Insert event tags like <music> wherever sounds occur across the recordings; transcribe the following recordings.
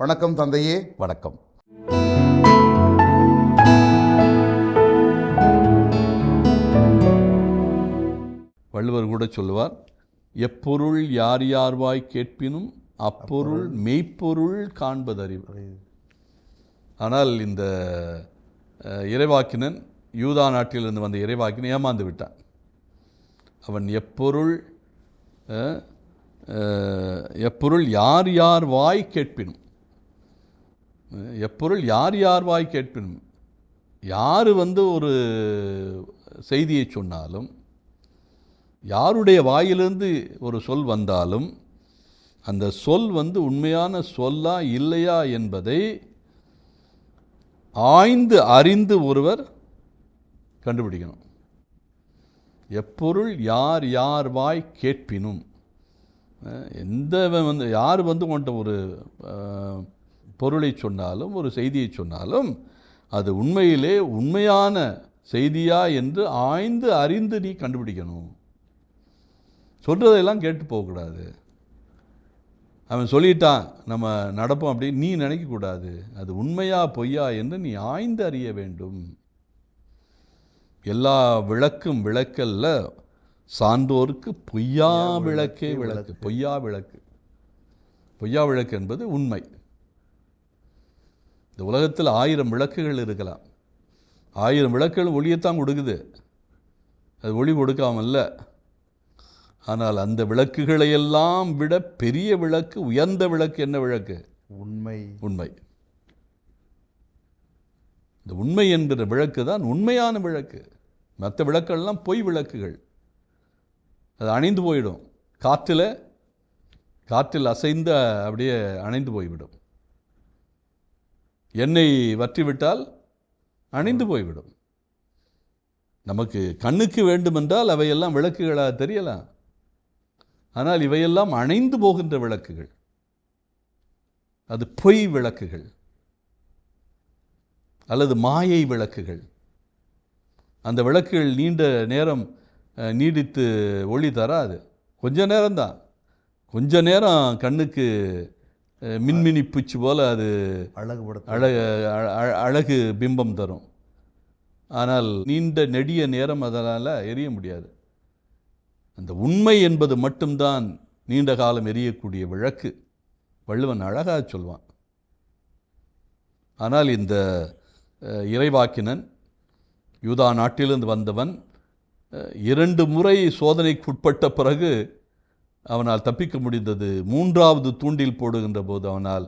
வணக்கம் தந்தையே வணக்கம். வள்ளுவர் கூட சொல்லுவார் எப்பொருள் யார் யார்வாய் கேட்பினும் அப்பொருள் மெய்ப்பொருள் காண்பதறிவு. ஆனால் இந்த இறைவாக்கினன் யூதா நாட்டிலிருந்து வந்த இறைவாக்கினன் ஏமாந்து விட்டான். அவன் எப்பொருள் எப்பொருள் யார் யார் வாய் கேட்பினும். எப்பொருள் யார் யார் வாய் கேட்பினும்? யார் வந்து ஒரு செய்தியை சொன்னாலும் யாருடைய வாயிலிருந்து ஒரு சொல் வந்தாலும் அந்த சொல் வந்து உண்மையான சொல்லா இல்லையா என்பதை ஆய்ந்து அறிந்து ஒருவர் கண்டுபிடிக்கணும். எப்பொருள் யார் யார் வாய் கேட்பினும்? எந்த வந்து யார் வந்து உன்கிட்ட ஒரு பொருளை சொன்னாலும் ஒரு செய்தியை சொன்னாலும் அது உண்மையிலே உண்மையான செய்தியா என்று ஆய்ந்து அறிந்து நீ கண்டுபிடிக்கணும். சொல்கிறதெல்லாம் கேட்டு போகக்கூடாது. அவன் சொல்லிட்டான் நம்ம நடப்போம் அப்படின்னு நீ நினைக்கக்கூடாது. அது உண்மையா பொய்யா என்று நீ ஆய்ந்து அறிய வேண்டும். எல்லா விளக்கும் விளக்கல்ல சான்றோருக்கு பொய்யா விளக்கே விளக்கு. பொய்யா விளக்கு. பொய்யா விளக்கு என்பது உண்மை. இந்த உலகத்தில் ஆயிரம் விளக்குகள் இருக்கலாம். ஆயிரம் விளக்குகள் ஒளியத்தான் கொடுக்குது. அது ஒளி கொடுக்காமல்ல. ஆனால் அந்த விளக்குகளையெல்லாம் விட பெரிய விளக்கு உயர்ந்த விளக்கு என்ன விளக்கு? உண்மை. உண்மை. இந்த உண்மை என்கிற விளக்கு தான் உண்மையான விளக்கு. மற்ற விளக்கெல்லாம் பொய் விளக்குகள். அது அணைந்து போயிடும். காற்றில் காற்றில் அசைந்து அப்படியே அணைந்து போய்விடும். எண்ணெய் வற்றிவிட்டால் அணைந்து போய்விடும். நமக்கு கண்ணுக்கு வேண்டுமென்றால் அவையெல்லாம் விளக்குகளாக தெரியலாம். ஆனால் இவையெல்லாம் அணைந்து போகின்ற விளக்குகள். அது பொய் விளக்குகள். அல்லது மாயை விளக்குகள். அந்த விளக்குகள் நீண்ட நேரம் நீடித்து ஒளி தராது. கொஞ்ச நேரம்தான். கொஞ்ச நேரம் கண்ணுக்கு மின்மினி பூச்சி போல் அது அழகுபடுத்த அழகு அழ- அழ- அழகு பிம்பம் தரும். ஆனால் நீண்ட நெடிய நேரம் அதனால் எரிய முடியாது. அந்த உண்மை என்பது மட்டும்தான் நீண்ட காலம் எரியக்கூடிய விளக்கு. வள்ளுவன் அழகாக சொல்வான். ஆனால் இந்த இறைவாக்கினன் யூதா நாட்டிலிருந்து வந்தவன் இரண்டு முறை சோதனைக்குட்பட்ட பிறகு அவனால் தப்பிக்க முடிந்தது. மூன்றாவது தூண்டில் போடுகின்ற போது அவனால்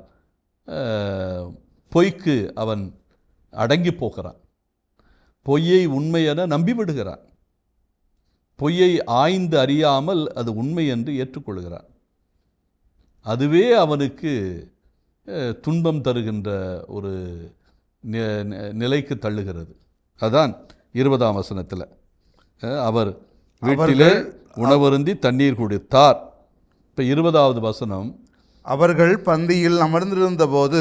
பொய்க்கு அவன் அடங்கி போகிறான். பொய்யை உண்மை என நம்பி விடுகிறான். பொய்யை ஆய்ந்து அறியாமல் அது உண்மை என்று ஏற்றுக்கொள்கிறான். அதுவே அவனுக்கு துன்பம் தருகின்ற ஒரு நிலைக்கு தள்ளுகிறது. அதான் இருபதாம் வசனத்தில். அவர் வீட்டிலே உணவருந்தி தண்ணீர் குடித்தார். இப்போ இருபதாவது வசனம். அவர்கள் பந்தியில் அமர்ந்திருந்தபோது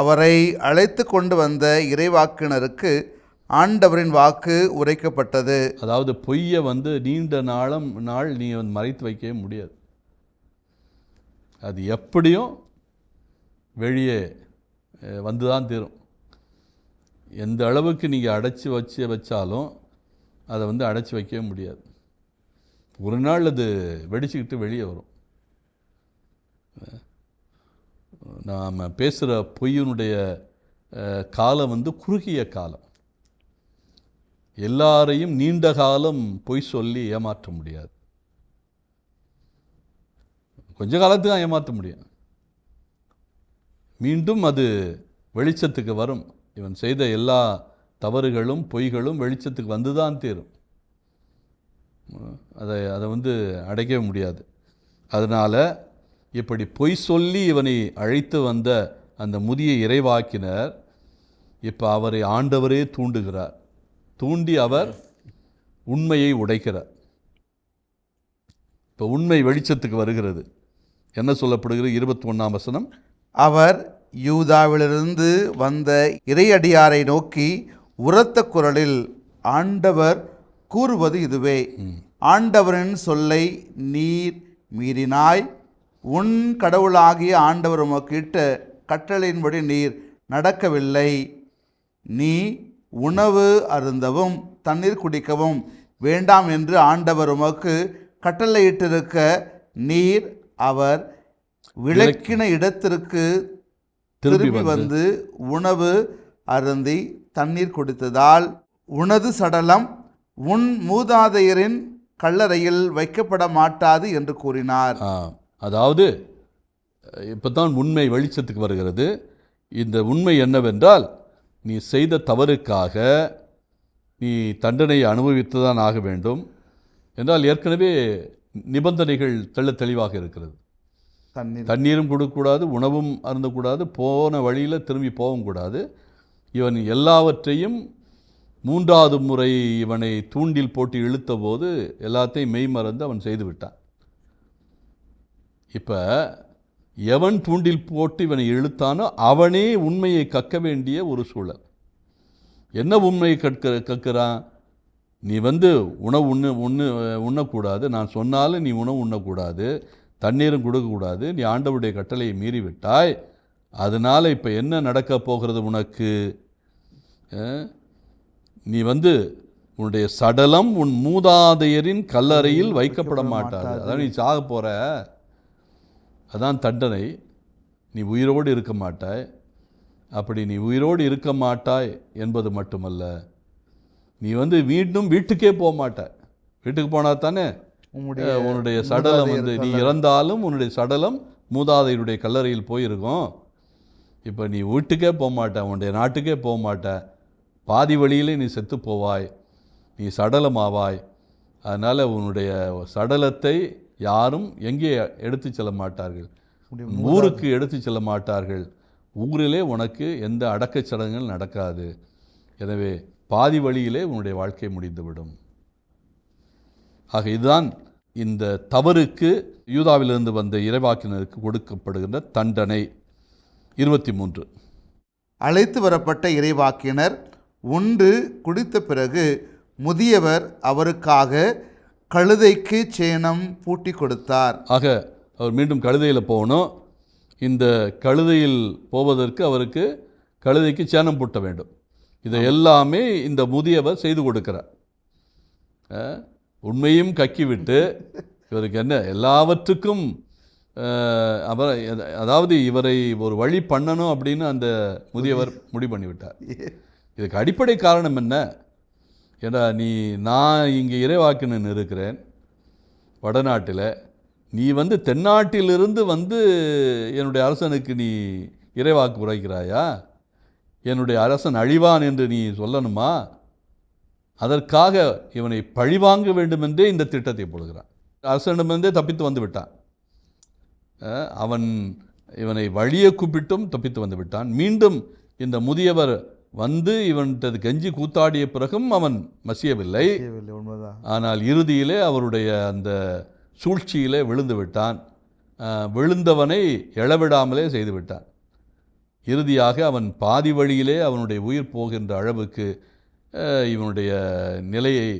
அவரை அழைத்து கொண்டு வந்த இறைவாக்கினருக்கு ஆண்டவரின் வாக்கு உரைக்கப்பட்டது. அதாவது பொய்யை வந்து நீண்ட நாளம் நாள் நீ வந்து மறைத்து வைக்கவே முடியாது. அது எப்படியும் வெளியே வந்து தான் தீரும். எந்த அளவுக்கு நீங்கள் அடைச்சி வச்சு வச்சாலும் அதை வந்து அடைச்சி வைக்கவே முடியாது. ஒரு நாள் அது வெடிச்சுக்கிட்டு வெளியே வரும். நாம் பேசுகிற பொய்யினுடைய காலம் வந்து குறுகிய காலம். எல்லாரையும் நீண்ட காலம் பொய் சொல்லி ஏமாற்ற முடியாது. கொஞ்ச காலத்துக்கு தான் ஏமாற்ற முடியும். மீண்டும் அது வெளிச்சத்துக்கு வரும். இவன் செய்த எல்லா தவறுகளும் பொய்களும் வெளிச்சத்துக்கு வந்து தான் தீரும். அதை அதை வந்து அடைக்கவே முடியாது. அதனால் இப்படி பொய் சொல்லி இவனை அழைத்து வந்த அந்த முதிய இறைவாக்கினர் இப்போ அவரை ஆண்டவரே தூண்டுகிறார். தூண்டி அவர் உண்மையை உடைக்கிறார். இப்போ உண்மை வெளிச்சத்துக்கு வருகிறது. என்ன சொல்லப்படுகிறது? இருபத்தி ஒன்றாம் வசனம். அவர் யூதாவிலிருந்து வந்த இறையடியாரை நோக்கி உரத்த குரலில் ஆண்டவர் கூறுவது இதுவே. ஆண்டவரின் சொல்லை நீர் மீறினாய். உன் கடவுளாகிய ஆண்டவர் உமக்கு இட்ட கட்டளையின்படி நீர் நடக்கவில்லை. நீ உணவு அருந்தவும் தண்ணீர் குடிக்கவும் வேண்டாம் என்று ஆண்டவர் உமக்கு கட்டளையிட்டிருக்க நீர் அவர் விளக்கின இடத்திற்கு திரும்பி வந்து உணவு அருந்தி தண்ணீர் குடித்ததால் உனது சடலம் உன் மூதாதையரின் கல்லறையில் வைக்கப்பட மாட்டாது என்று கூறினார். அதாவது இப்போ தான் உண்மை வெளிச்சத்துக்கு வருகிறது. இந்த உண்மை என்னவென்றால் நீ செய்த தவறுக்காக நீ தண்டனை அனுபவித்து தான் ஆக வேண்டும் என்றால் ஏற்கனவே நிபந்தனைகள் தெள்ள தெளிவாக இருக்கிறது. தண்ணீர். தண்ணீரும் கொடுக்கக்கூடாது உணவும் அருந்தக்கூடாது போன வழியில் திரும்பி போகவும் கூடாது. இவன் எல்லாவற்றையும் மூன்றாவது முறை இவனை தூண்டில் போட்டு இழுத்தபோது எல்லாத்தையும் மெய் மறந்து அவன் செய்து விட்டான். இப்போ எவன் தூண்டில் போட்டு இவனை இழுத்தானோ அவனே உண்மையை கக்க வேண்டிய ஒரு சூழல். என்ன உண்மையை கற்க கற்கிறான்? நீ வந்து உணவு உண்ணு உண்ணு உண்ணக்கூடாது. நான் சொன்னாலும் நீ உணவு உண்ணக்கூடாது. தண்ணீரும் கொடுக்கக்கூடாது. நீ ஆண்டவுடைய கட்டளையை மீறிவிட்டாய். அதனால் இப்போ என்ன நடக்க போகிறது உனக்கு? நீ வந்து உன்னுடைய சடலம் உன் மூதாதையரின் கல்லறையில் வைக்கப்பட மாட்டாது. அதான் நீ சாக போகிற அதான் தண்டனை. நீ உயிரோடு இருக்க மாட்டாய். அப்படி நீ உயிரோடு இருக்க மாட்டாய் என்பது மட்டுமல்ல. நீ வந்து மீண்டும் வீட்டுக்கே போக மாட்டாய். வீட்டுக்கு போனால் தானே? அஹ், உன்னுடைய சடலம் வந்து நீ இறந்தாலும் உன்னுடைய சடலம் மூதாதையருடைய கல்லறையில் போயிருக்கும். இப்போ நீ வீட்டுக்கே போக மாட்ட உன்னுடைய நாட்டுக்கே போக மாட்ட பாதி வழியிலே நீ செத்து போவாய். நீ சடலமாவாய். அதனால் உன்னுடைய சடலத்தை யாரும் எங்கே எடுத்து செல்ல மாட்டார்கள்? ஊருக்கு எடுத்து செல்ல மாட்டார்கள். ஊரிலே உனக்கு எந்த அடக்கச் சடங்குகள் நடக்காது. எனவே பாதி வழியிலே உன்னுடைய வாழ்க்கை முடிந்துவிடும். ஆக இதுதான் இந்த தவறுக்கு யூதாவிலிருந்து வந்த இறைவாக்கினருக்கு கொடுக்கப்படுகின்ற தண்டனை. இருபத்தி மூன்று அழைத்து வரப்பட்ட இறைவாக்கினர் உண்டு குடித்த பிறகு முதியவர் அவருக்காக கழுதைக்கு சேணம் பூட்டி கொடுத்தார். ஆக அவர் மீண்டும் கழுதையில் போகணும். இந்த கழுதையில் போவதற்கு அவருக்கு கழுதைக்கு சேணம் பூட்ட வேண்டும். இதை எல்லாமே இந்த முதியவர் செய்து கொடுக்கிறார். உண்மையும் கக்கிவிட்டு இவருக்கு என்ன எல்லாவற்றுக்கும் அவர் அதாவது இவரை ஒரு வழி பண்ணணும் அப்படின்னு அந்த முதியவர் <laughs> முடிவு பண்ணிவிட்டார். இதுக்கு அடிப்படை காரணம் என்ன? ஏன்னா நீ நான் இங்கே இறைவாக்கினன் இருக்கிறேன் வடநாட்டில். நீ வந்து தென்னாட்டிலிருந்து வந்து என்னுடைய அரசனுக்கு நீ இறைவாக்கு உரைக்கிறாயா? என்னுடைய அரசன் அழிவான் என்று நீ சொல்லணுமா? அதற்காக இவனை பழிவாங்க வேண்டுமென்றே இந்த திட்டத்தை போடுகிறான். அரசனிடமிருந்தே தப்பித்து வந்து விட்டான். அவன் இவனை வழியை கூப்பிட்டும் தப்பித்து வந்து விட்டான். மீண்டும் இந்த முதியவர் வந்து இவன்கிட்ட கெஞ்சி கூத்தாடிய பிறகும் அவன் மசியவில்லை. ஆனால் இறுதியிலே அவருடைய அந்த சூழ்ச்சியிலே விழுந்து விட்டான். விழுந்தவனை எழவிடாமலே செய்து விட்டான். இறுதியாக அவன் பாதி வழியிலே அவனுடைய உயிர் போகின்ற அளவுக்கு இவனுடைய நிலையை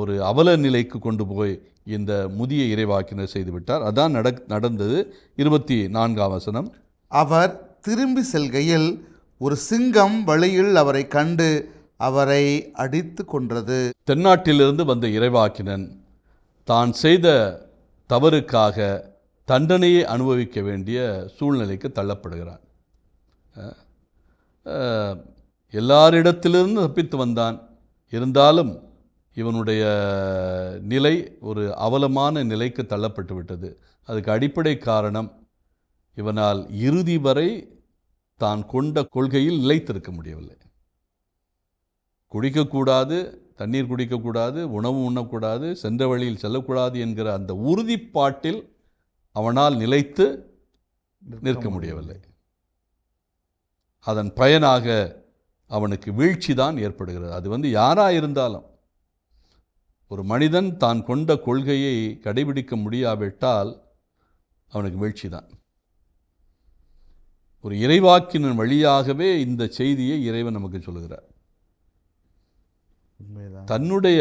ஒரு அவல நிலைக்கு கொண்டு போய் இந்த முதிய இறைவாக்கினர் செய்து விட்டார். அதான் நடக் நடந்தது. இருபத்தி நான்காம் வசனம். அவர் திரும்பி செல்கையில் ஒரு சிங்கம் வழியில் அவரை கண்டு அவரை அடித்து கொன்றது. தென்னாட்டிலிருந்து வந்த இறைவாக்கினன் தான் செய்த தவறுக்காக தண்டனையை அனுபவிக்க வேண்டிய சூழ்நிலைக்கு தள்ளப்படுகிறான். எல்லாரிடத்திலிருந்து தப்பித்து வந்தான். இருந்தாலும் இவனுடைய நிலை ஒரு அவலமான நிலைக்கு தள்ளப்பட்டு விட்டது. அதுக்கு அடிப்படை காரணம் இவனால் இறுதி வரை தான் கொண்ட கொள்கையில் நிலைத்திருக்க முடியவில்லை. குடிக்கக்கூடாது தண்ணீர் குடிக்கக்கூடாது உணவு உண்ணக்கூடாது சென்ற வழியில் செல்லக்கூடாது என்கிற அந்த உறுதிப்பாட்டில் அவனால் நிலைத்து நிற்க முடியவில்லை. அதன் பயனாக அவனுக்கு வீழ்ச்சி தான் ஏற்படுகிறது. அது வந்து யாராக இருந்தாலும் ஒரு மனிதன் தான் கொண்ட கொள்கையை கடைபிடிக்க முடியாவிட்டால் அவனுக்கு வீழ்ச்சி தான். ஒரு இறைவாக்கின் வழியாகவே இந்த செய்தியை இறைவன் நமக்கு உண்மைதான். தன்னுடைய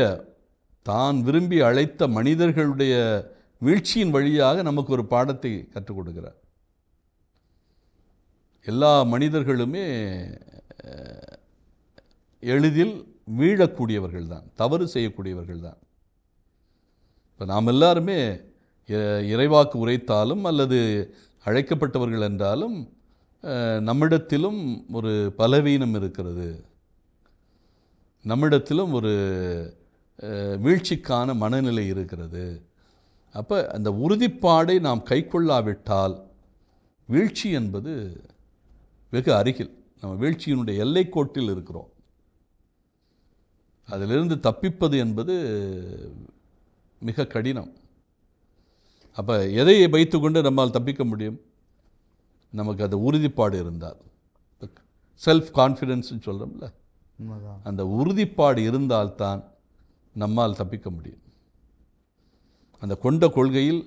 தான் விரும்பி அழைத்த மனிதர்களுடைய வீழ்ச்சியின் வழியாக நமக்கு ஒரு பாடத்தை கற்றுக் கொடுக்கிறார். எல்லா மனிதர்களுமே எளிதில் வீழக்கூடியவர்கள் தான் தவறு செய்யக்கூடியவர்கள் தான் இப்போ நாம் எல்லாருமே இறைவாக்கு உரைத்தாலும் அல்லது அழைக்கப்பட்டவர்கள் என்றாலும் நம்மிடத்திலும் ஒரு பலவீனம் இருக்கிறது. நம்மிடத்திலும் ஒரு வீழ்ச்சிக்கான மனநிலை இருக்கிறது. அப்போ அந்த உறுதிப்பாடை நாம் கைக்கொள்ளாவிட்டால் வீழ்ச்சி என்பது வெகு அருகில். நம்ம வீழ்ச்சியினுடைய எல்லைக்கோட்டில் இருக்கிறோம். அதிலிருந்து தப்பிப்பது என்பது மிக கடினம். அப்போ எதை வைத்துக்கொண்டு நம்மால் தப்பிக்க முடியும்? நமக்கு அது உறுதிப்பாடு இருந்தால். செல்ஃப் கான்ஃபிடென்ஸ்னு சொல்கிறோம்ல அந்த உறுதிப்பாடு இருந்தால்தான் நம்மால் தப்பிக்க முடியும். அந்த கொண்ட கொள்கையில்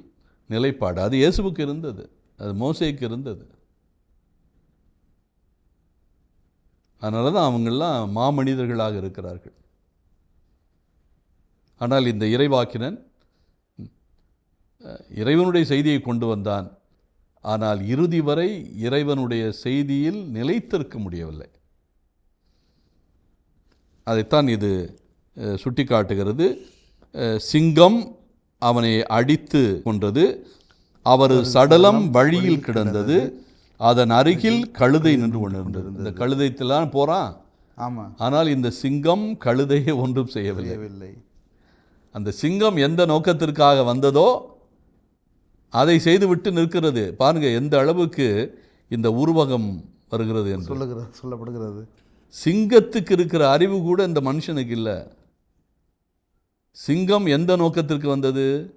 நிலைப்பாடு. அது இயேசுவுக்கு இருந்தது. அது மோசேக்கு இருந்தது. அதனால தான் அவங்கெல்லாம் மாமனிதர்களாக இருக்கிறார்கள். ஆனால் இந்த இறைவாக்கினன் இறைவனுடைய செய்தியை கொண்டு வந்தான். ஆனால் இறுதி வரை இறைவனுடைய செய்தியில் நிலைத்திருக்க முடியவில்லை. அதைத்தான் இது சுட்டிக்காட்டுகிறது. சிங்கம் அவனை அடித்து கொன்றது. அவர் சடலம் வழியில் கிடந்தது. அதன் அருகில் கழுதை நின்று கொண்டிருந்தது. இந்த கழுதைத்தெல்லாம் போகிறான் ஆமாம் ஆனால் இந்த சிங்கம் கழுதையை ஒன்றும் செய்யவில்லை. அந்த சிங்கம் எந்த நோக்கத்திற்காக வந்ததோ அதை செய்துவிட்டு நிற்கிறது. பாருங்க எந்த அளவுக்கு இந்த உருவகம் வருகிறது என்று. சொல்லுகிறது சொல்லப்படுகிறது. சிங்கத்துக்கு இருக்கிற அறிவு கூட இந்த மனுஷனுக்கு இல்லை. சிங்கம் எந்த நோக்கத்திற்கு வந்தது?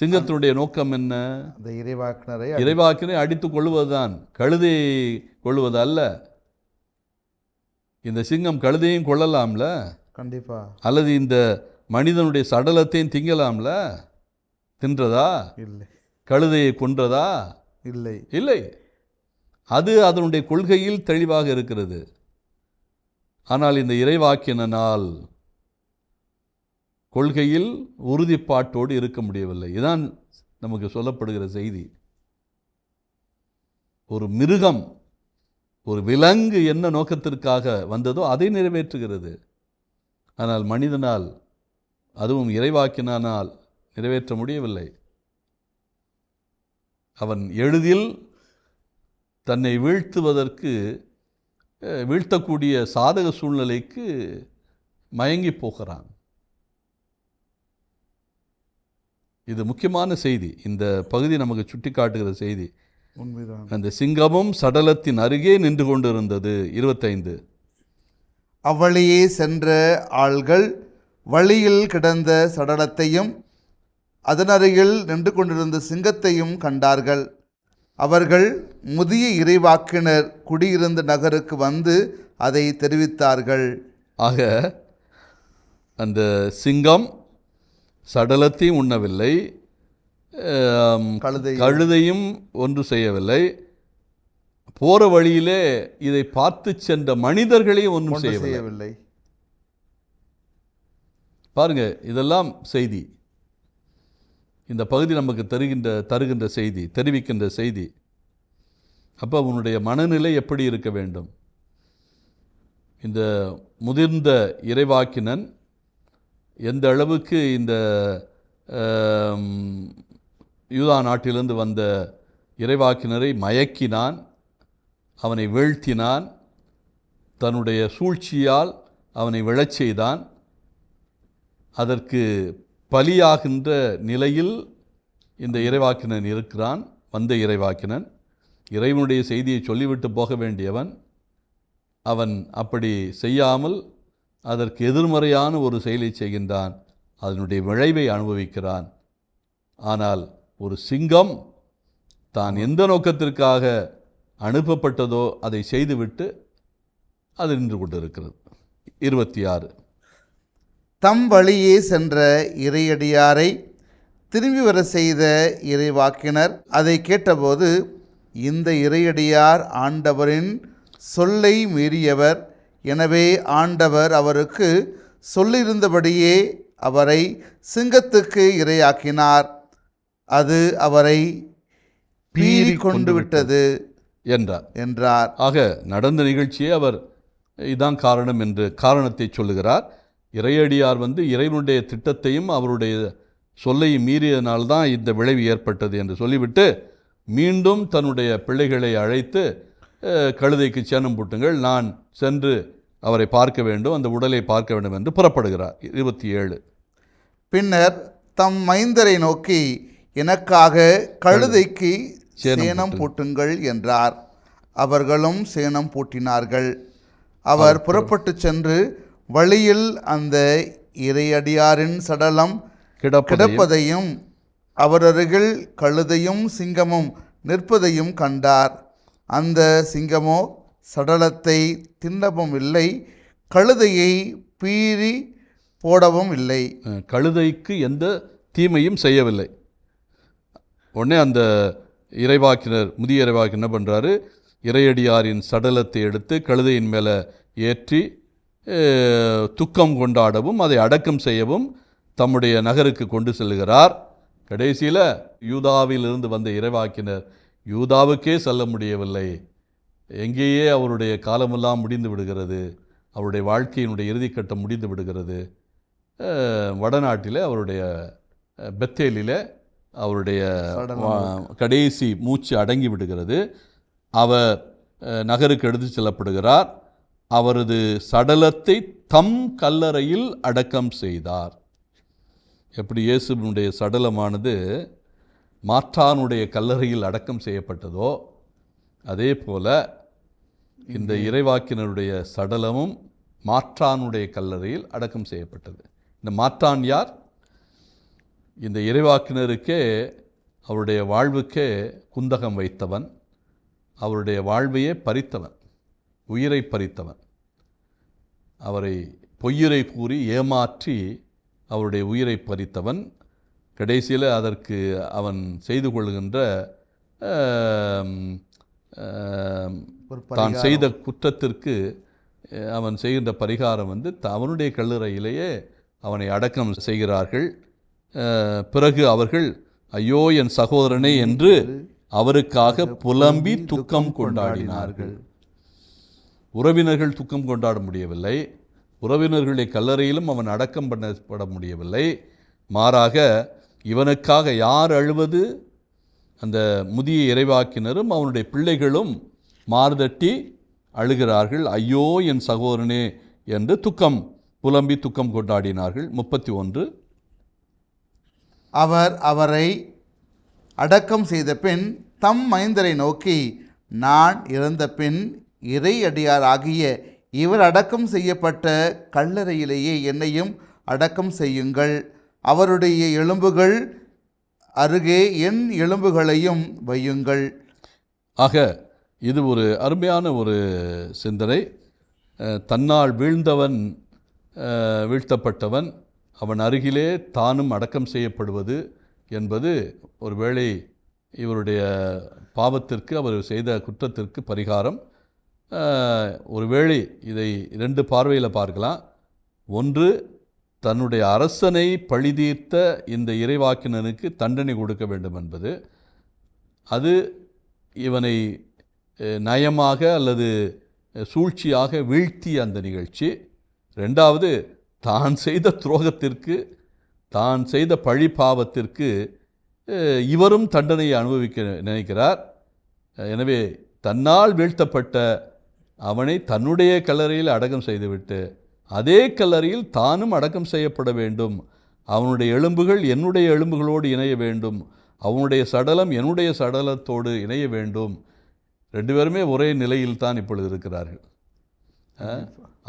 சிங்கத்தினுடைய நோக்கம் என்ன? அந்த இறைவாக்கினரை இறைவாக்கினை அடித்து கொள்வதுதான். கழுதையை கொள்வது அல்ல. இந்த சிங்கம் கழுதையும் கொள்ளலாம்ல? கண்டிப்பா. அல்லது இந்த மனிதனுடைய சடலத்தையும் திங்கலாம்ல? தின்றதா? இல்லை. கழுதையை கொன்றதா? இல்லை. இல்லை. அது அதனுடைய கொள்கையில் தெளிவாக இருக்கிறது. ஆனால் இந்த இறைவாக்கினால் கொள்கையில் உறுதிப்பாட்டோடு இருக்க முடியவில்லை. இதான் நமக்கு சொல்லப்படுகிற செய்தி. ஒரு மிருகம் ஒரு விலங்கு என்ன நோக்கத்திற்காக வந்ததோ அதை நிறைவேற்றுகிறது. ஆனால் மனிதனால் அதுவும் இறைவாக்கினால் நிறைவேற்ற முடியவில்லை. அவன் எளிதில் தன்னை வீழ்த்துவதற்கு வீழ்த்தக்கூடிய சாதக சூழ்நிலைக்கு மயங்கி போகிறான். இது முக்கியமான செய்தி. இந்த பகுதி நமக்கு சுட்டிக்காட்டுகிற செய்தி. உண்மைதான். அந்த சிங்கமும் சடலத்தின் அருகே நின்று கொண்டிருந்தது. இருபத்தைந்து. அவ்வழியே சென்ற ஆள்கள் வழியில் கிடந்த சடலத்தையும் அதனருகில் நின்று கொண்டிருந்த சிங்கத்தையும் கண்டார்கள். அவர்கள் முதிய இறைவாக்கினர் குடியிருந்த நகருக்கு வந்து அதை தெரிவித்தார்கள். ஆக அந்த சிங்கம் சடலத்தையும் உண்ணவில்லை கழுதை கழுதையும். ஒன்று செய்யவில்லை. போற வழியிலே இதை பார்த்து சென்ற மனிதர்களையும் ஒன்றும் ஒன்று செய்யவில்லை. செய்யவில்லை. பாருங்க இதெல்லாம் செய்தி. இந்த பகுதி நமக்கு தருகின்ற தருகின்ற செய்தி தெரிவிக்கின்ற செய்தி. அப்போ உன்னுடைய மனநிலை எப்படி இருக்க வேண்டும்? இந்த முதிர்ந்த இறைவாக்கினன் எந்த அளவுக்கு இந்த யூதா நாட்டிலிருந்து வந்த இறைவாக்கினரை மயக்கினான் அவனை வீழ்த்தினான் தன்னுடைய சூழ்ச்சியால் அவனை விழச் செய்தான் அதற்கு பலியாகின்ற நிலையில் இந்த இறைவாக்கினன் இருக்கிறான். வந்த இறைவாக்கினன் இறைவனுடைய செய்தியை சொல்லிவிட்டு போக வேண்டியவன். அவன் அப்படி செய்யாமல் அதற்கு எதிர்மறையான ஒரு செயலை செய்கின்றான். அதனுடைய விளைவை அனுபவிக்கிறான். ஆனால் ஒரு சிங்கம் தான் எந்த நோக்கத்திற்காக அனுப்பப்பட்டதோ அதை செய்துவிட்டு அது நின்று கொண்டிருக்கிறது. இருபத்தி ஆறு. தம் வழியே சென்ற இறையடியாரை திரும்பி வர செய்த இறைவாக்கினர் அதை கேட்டபோது இந்த இறையடியார் ஆண்டவரின் சொல்லை மீறியவர். எனவே ஆண்டவர் அவருக்கு சொல்லியிருந்தபடியே அவரை சிங்கத்துக்கு இரையாக்கினார். அது அவரை பீறி கொண்டு விட்டது என்றார். என்றார். ஆக நடந்த நிகழ்ச்சியே அவர் இதான் காரணம் என்று காரணத்தை சொல்லுகிறார். இறையடியார் வந்து இறைவனுடைய திட்டத்தையும் அவருடைய சொல்லையும் மீறியதனால்தான் இந்த விளைவு ஏற்பட்டது என்று சொல்லிவிட்டு மீண்டும் தன்னுடைய பிள்ளைகளை அழைத்து "அஹ், கழுதைக்கு சேணம் பூட்டுங்கள் நான் சென்று அவரை பார்க்க வேண்டும் அந்த உடலை பார்க்க வேண்டும் என்று புறப்படுகிறார். இருபத்தி ஏழு. பின்னர் தம் மைந்தரை நோக்கி எனக்காக கழுதைக்கு சேணம் பூட்டுங்கள். என்றார். அவர்களும் சேணம் பூட்டினார்கள். அவர் புறப்பட்டுச் சென்று வழியில் அந்த இறையடியாரின் சடலம் கிடப்பதையும் கிடப்பதையும் அவர் அருகில் கழுதையும் சிங்கமும் நிற்பதையும் கண்டார். அந்த சிங்கமோ சடலத்தை தின்னவும் இல்லை கழுதையை பீறி போடவும் இல்லை. கழுதைக்கு எந்த தீமையும் செய்யவில்லை. உடனே அந்த இறைவாக்கினர் முதிய இறைவாக்கினர் என்ன பண்ணுறாரு இறையடியாரின் சடலத்தை எடுத்து கழுதையின் மேலே ஏற்றி துக்கம் கொண்டாடவும் அதை அடக்கம் செய்யவும் தம்முடைய நகருக்கு கொண்டு செல்கிறார் கடைசியில் யூதாவிலிருந்து வந்த இறைவாக்கினர் யூதாவுக்கே செல்ல முடியவில்லை. எங்கேயே அவருடைய காலமெல்லாம் முடிந்து விடுகிறது. அவருடைய வாழ்க்கையினுடைய இறுதிக்கட்டம் முடிந்து விடுகிறது. வடநாட்டில் அவருடைய பெத்தேலில் அவருடைய கடைசி மூச்சு அடங்கி விடுகிறது. அவர் நகருக்கு எடுத்து செல்லப்படுகிறார். அவரது சடலத்தை தம் கல்லறையில் அடக்கம் செய்தார். எப்படி இயேசுவினுடைய சடலமானது மாற்றானுடைய கல்லறையில் அடக்கம் செய்யப்பட்டதோ அதே போல இந்த இறைவாக்கினருடைய சடலமும் மாற்றானுடைய கல்லறையில் அடக்கம் செய்யப்பட்டது. இந்த மாற்றான் யார்? இந்த இறைவாக்கினருக்கே அவருடைய வாழ்வுக்கே குந்தகம் வைத்தவன் அவருடைய வாழ்வையே பறித்தவன். உயிரை பறித்தவன். அவரை பொய்யுரை கூறி ஏமாற்றி அவருடைய உயிரை பறித்தவன். கடைசியில் அதற்கு அவன் செய்து கொள்கின்ற தான் செய்த குற்றத்திற்கு அவன் செய்கின்ற பரிகாரம் வந்து அவனுடைய கல்லறையிலேயே அவனை அடக்கம் செய்கிறார்கள். பிறகு அவர்கள் ஐயோ என் சகோதரனே என்று அவருக்காக புலம்பி துக்கம் கொண்டாடினார்கள். உறவினர்கள் துக்கம் கொண்டாட முடியவில்லை. உறவினர்களை கல்லறையிலும் அவன் அடக்கம் பண்ணப்பட முடியவில்லை. மாறாக இவனுக்காக யார் அழுவது? அந்த முதிய இறைவாக்கினரும் அவனுடைய பிள்ளைகளும் மார்தட்டி அழுகிறார்கள். ஐயோ என் சகோதரனே என்று துக்கம் புலம்பி துக்கம் கொண்டாடினார்கள். முப்பத்தி ஒன்று அவர் அவரை அடக்கம் செய்த பின் தம் மைந்தரை நோக்கி நான் இறந்த பின் இறையடியாராகிய இவர் அடக்கம் செய்யப்பட்ட கல்லறையிலேயே என்னையும் அடக்கம் செய்யுங்கள். அவருடைய எலும்புகள் அருகே என் எலும்புகளையும் வையுங்கள். ஆக இது ஒரு அருமையான ஒரு சிந்தனை. தன்னால் வீழ்ந்தவன் வீழ்த்தப்பட்டவன் அவன் அருகிலே தானும் அடக்கம் செய்யப்படுவது என்பது ஒருவேளை இவருடைய பாவத்திற்கு அவர் செய்த குற்றத்திற்கு பரிகாரம். ஒருவேளை இதை இரண்டு பார்வையில் பார்க்கலாம். ஒன்று தன்னுடைய அரசனை பழிதீர்த்த இந்த இறைவாக்கினனுக்கு தண்டனை கொடுக்க வேண்டும் என்பது. அது இவனை நயமாக அல்லது சூழ்ச்சியாக வீழ்த்திய அந்த நிகழ்ச்சி. ரெண்டாவது தான் செய்த துரோகத்திற்கு தான் செய்த பழி பாவத்திற்கு இவரும் தண்டனையை அனுபவிக்க நினைக்கிறார். எனவே தன்னால் வீழ்த்தப்பட்ட அவனை தன்னுடைய கல்லறையில் அடக்கம் செய்துவிட்டு அதே கல்லறையில் தானும் அடக்கம் செய்யப்பட வேண்டும். அவனுடைய எலும்புகள் என்னுடைய எலும்புகளோடு இணைய வேண்டும். அவனுடைய சடலம் என்னுடைய சடலத்தோடு இணைய வேண்டும். ரெண்டு பேருமே ஒரே நிலையில் தான் இப்பொழுது இருக்கிறார்கள்.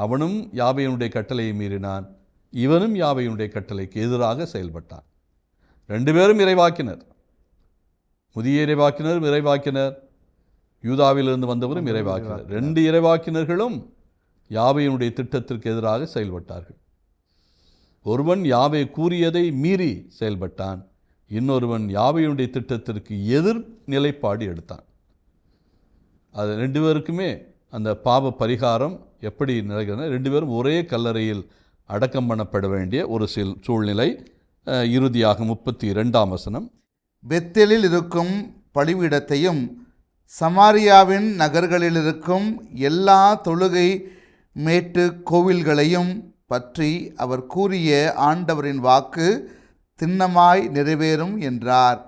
அவனும் யாவையினுடைய கட்டளையை மீறினான். இவனும் யாவையினுடைய கட்டளைக்கு எதிராக செயல்பட்டான். ரெண்டு பேரும் இறைவாக்கினர். முதிய இறைவாக்கினர் இறைவாக்கினர். யூதாவிலிருந்து வந்தவரும் இறைவாக்கினர். ரெண்டு இறைவாக்கினர்களும் யாவையினுடைய திட்டத்திற்கு எதிராக செயல்பட்டார்கள். ஒருவன் யாவை கூறியதை மீறி செயல்பட்டான். இன்னொருவன் யாவையுடைய திட்டத்திற்கு எதிர் நிலைப்பாடு எடுத்தான். அது ரெண்டு பேருக்குமே அந்த பாவ பரிகாரம் எப்படி நடக்கிறது ரெண்டு பேரும் ஒரே கல்லறையில் அடக்கம் பண்ணப்பட வேண்டிய ஒரு சில் சூழ்நிலை. இறுதியாக முப்பத்தி இரண்டாம் வசனம். பெத்தேலில் இருக்கும் பலிபீடத்தையும் சமாரியாவின் நகர்களிலிருக்கும் எல்லா தொழுகை மேட்டு கோவில்களையும் பற்றி அவர் கூறிய ஆண்டவரின் வாக்கு திண்ணமாய் நிறைவேறும் என்றார்.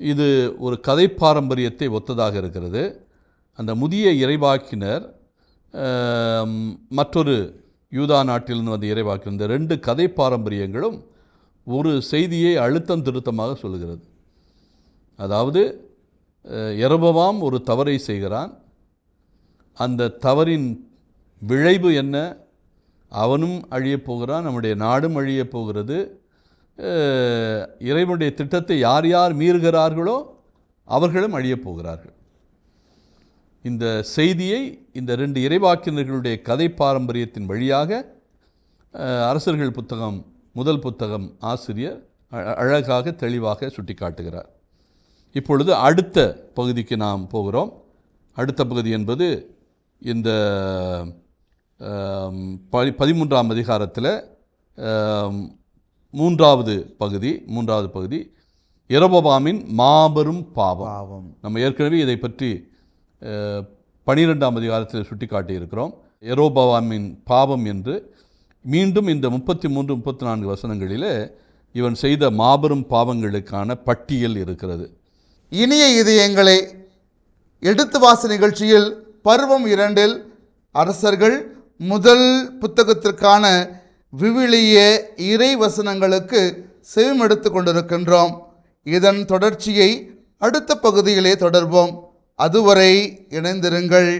இது ஒரு கதை பாரம்பரியத்தை ஒத்ததாக இருக்கிறது. அந்த முதிய இறைவாக்கினர் மற்றொரு யூதா நாட்டிலிருந்து வந்த இறைவாக்கினர் இந்த ரெண்டு கதை பாரம்பரியங்களும் ஒரு செய்தியை அழுத்தம் திருத்தமாக சொல்கிறது அதாவது எரபவாம் ஒரு தவறை செய்கிறான். அந்த தவறின் விளைவு என்ன? அவனும் அழியப் போகிறான் நம்முடைய நாடும் அழியப் போகிறது. இறைவனுடைய திட்டத்தை யார் யார் மீறுகிறார்களோ அவர்களும் அழியப் போகிறார்கள். இந்த செய்தியை இந்த ரெண்டு இறைவாக்கினர்களுடைய கதை பாரம்பரியத்தின் வழியாக அரசர்கள் புத்தகம் முதல் புத்தகம் ஆசிரியர் அ- அழகாக தெளிவாக சுட்டிக்காட்டுகிறார். இப்பொழுது அடுத்த பகுதிக்கு நாம் போகிறோம். அடுத்த பகுதி என்பது இந்த பதி பதிமூன்றாம் அதிகாரத்தில் மூன்றாவது பகுதி மூன்றாவது பகுதி. இரபபாமின் மாபெரும் பாவம். பாவம். நம்ம ஏற்கனவே இதை பற்றி பனிரெண்டாம் அதிகாரத்தில் சுட்டிக்காட்டி இருக்கிறோம் எரோபவாமின் பாவம் என்று. மீண்டும் இந்த முப்பத்தி மூன்று முப்பத்தி நான்கு வசனங்களிலே இவன் செய்த மாபெரும் பாவங்களுக்கான பட்டியல் இருக்கிறது. இனிய இதயங்களே எடுத்து வாச நிகழ்ச்சியில் பருவம் இரண்டில் அரசர்கள் முதல் புத்தகத்திற்கான விவிலிய இறை வசனங்களுக்கு செவிமெடுத்து கொண்டிருக்கின்றோம். இதன் தொடர்ச்சியை அடுத்த பகுதியிலே தொடர்வோம். அதுவரை இணைந்திருங்கள்.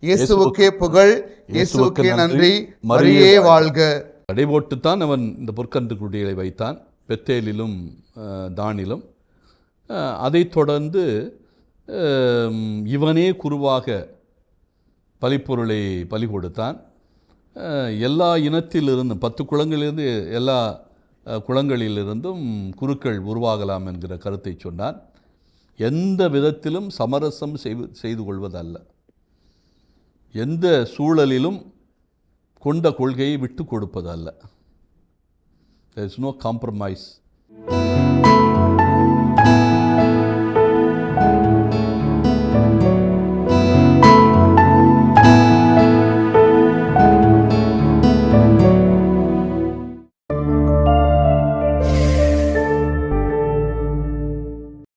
இயேசுவுக்கே புகழ் இயேசுவுக்கே நன்றி. மரியே வாழ்க. தடைபோட்டுத்தான் அவன் இந்த பொற்கன்று குடிகளை வைத்தான். பெத்தேலிலும் தானிலும். அதைத் தொடர்ந்து இவனே குருவாக பலிப்பொருளை பலி கொடுத்தான். எல்லா இனத்திலிருந்தும் பத்து குளங்களிலிருந்து எல்லா குளங்களிலிருந்தும் குருக்கள் உருவாகலாம் என்கிற கருத்தை சொன்னான். எந்த விதத்திலும் சமரசம் செய்து செய்து கொள்வதல்ல. எந்த சூழலிலும் கொண்ட கொள்கையை விட்டு கொடுப்பதல்ல. There is no compromise.